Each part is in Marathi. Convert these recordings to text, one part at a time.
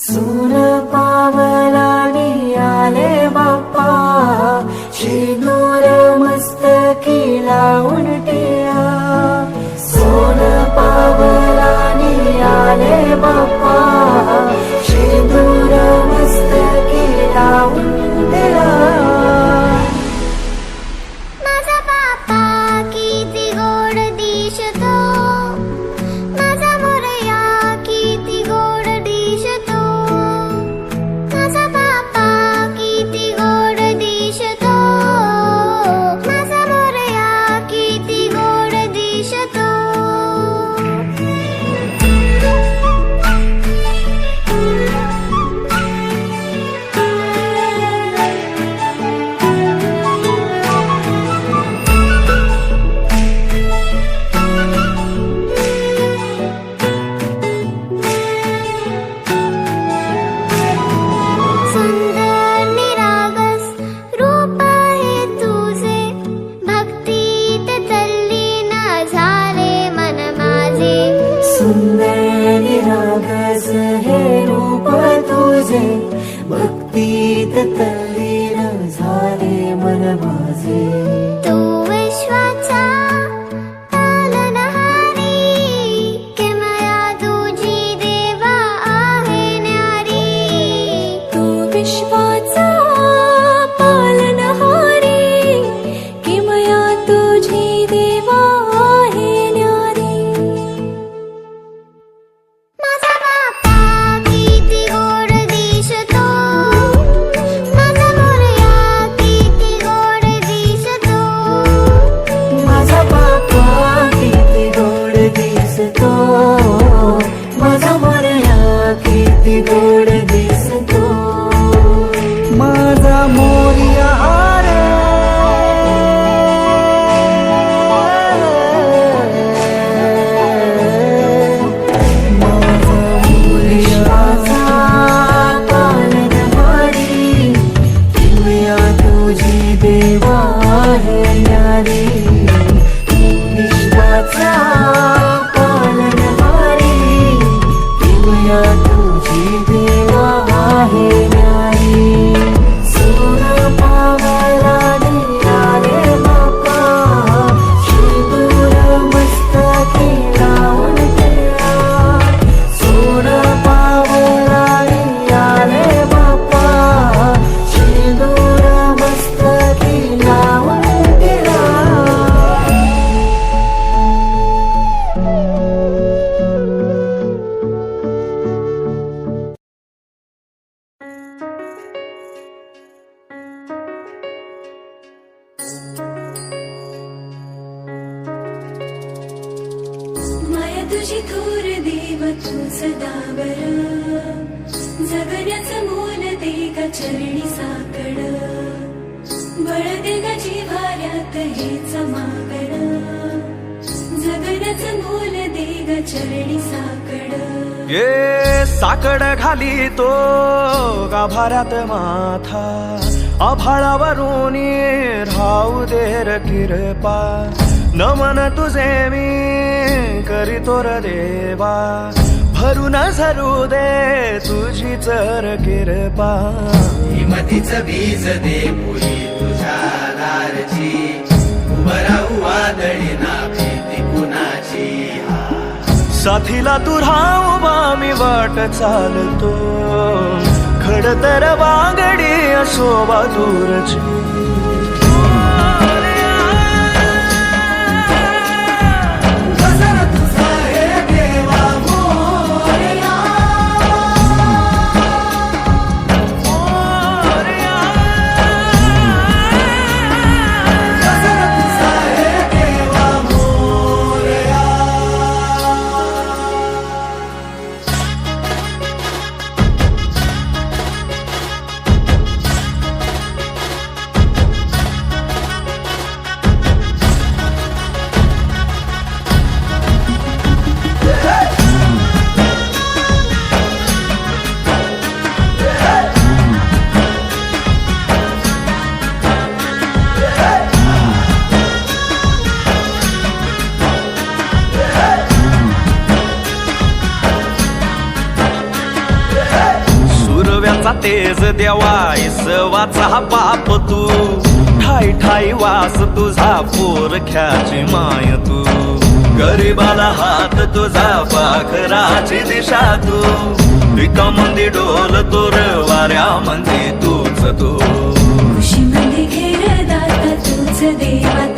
Sooner ये साकड घाली तो गाभाऱ्यात माथा. आभाळावरून राहू दे र किरपा. नमन तुझे मी करीतो देवा. भरून झरू दे तुझी चर किरपा. हिमतीच बीज दे पुरी तुझ. आधारची उभं राहू आदळी कुणाची साथीला तुरा उभा मी वाट चालतो. खडतर वागडी असो बाजूरची तेजाचा तेज देवा इसवाचा बाप तू. ठाई ठाई वास तुझा पोरख्याची माय तू. गरीबाला हात तुझा पाखराची दिशा तू. विकामंदी डोल तोर वाऱ्यामध्ये तूच तू. खुशीमध्ये घेर दाता तूच देवा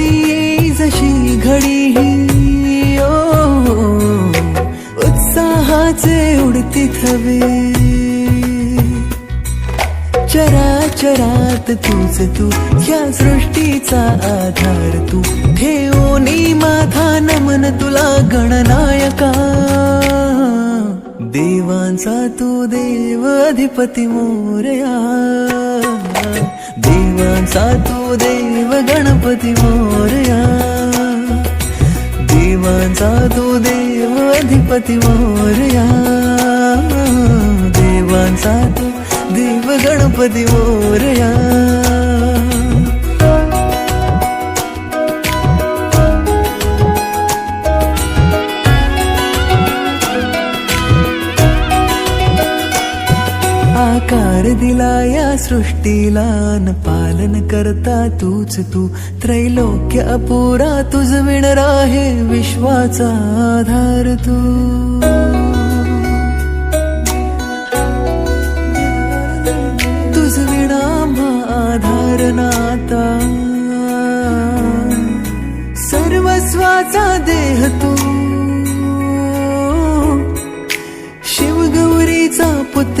येई जशी घडी ही. ओ उत्साहाचे उडती थवे. चराचरात तूच तू या सृष्टीचा आधार तू. ठेवणी माथा नमन तुला गणनायका. देवांचा तू देव अधिपती मोरया. देवांचा तू देव गणपती मोरया देवांचा तू देव अधिपती मोरया देवांचा तू देव गणपती मोरया सृष्टीला न पालन करता तूच तू. त्रैलोक्य अपुरा तुझ विणर आहे विश्वाचा आधार तू. तुझ विणा आधार नाता. सर्वस्वाचा देह तू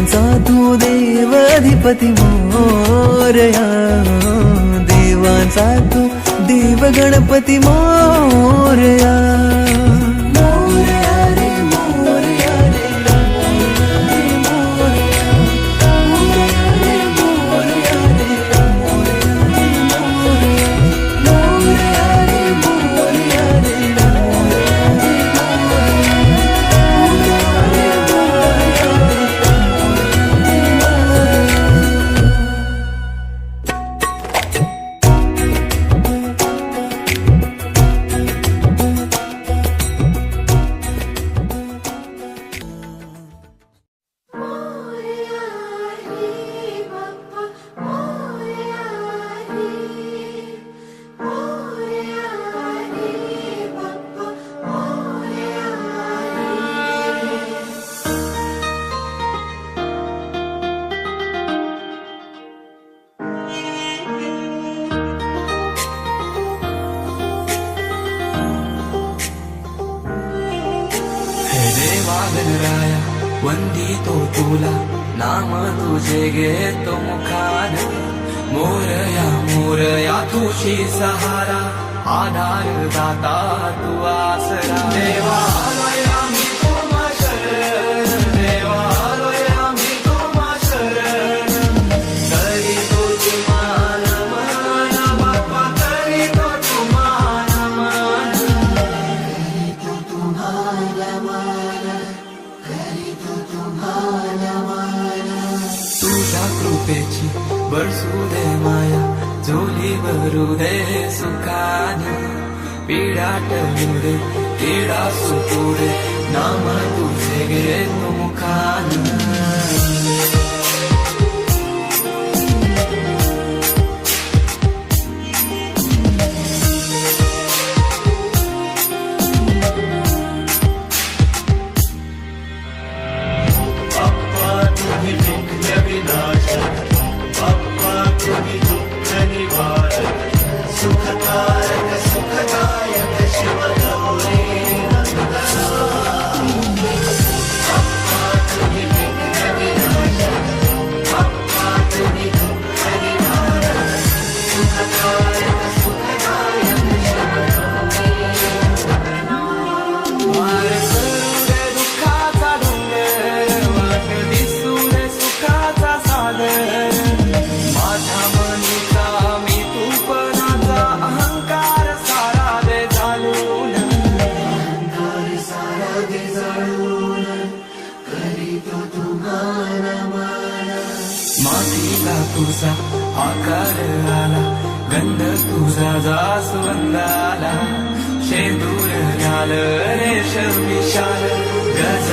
देवांचा तू देवाधिपती मोरया. देवांचा तू देव गणपती मोरया. देवा गणराया वंदितो तुला नाम तुझे घेतो मुखान मोरया मोरया तुझी सहारा आधार दाता तू आसरा देवा कृपेची बरसू दे माया झोली भरू दे सुखाने. पीडा टळू दे पीडा सुटू दे नाम तुझे गे तू मुखानं. आकार आला गंध तुझा जास्वंदाला शेंदूर घाल रेशम विशाल गज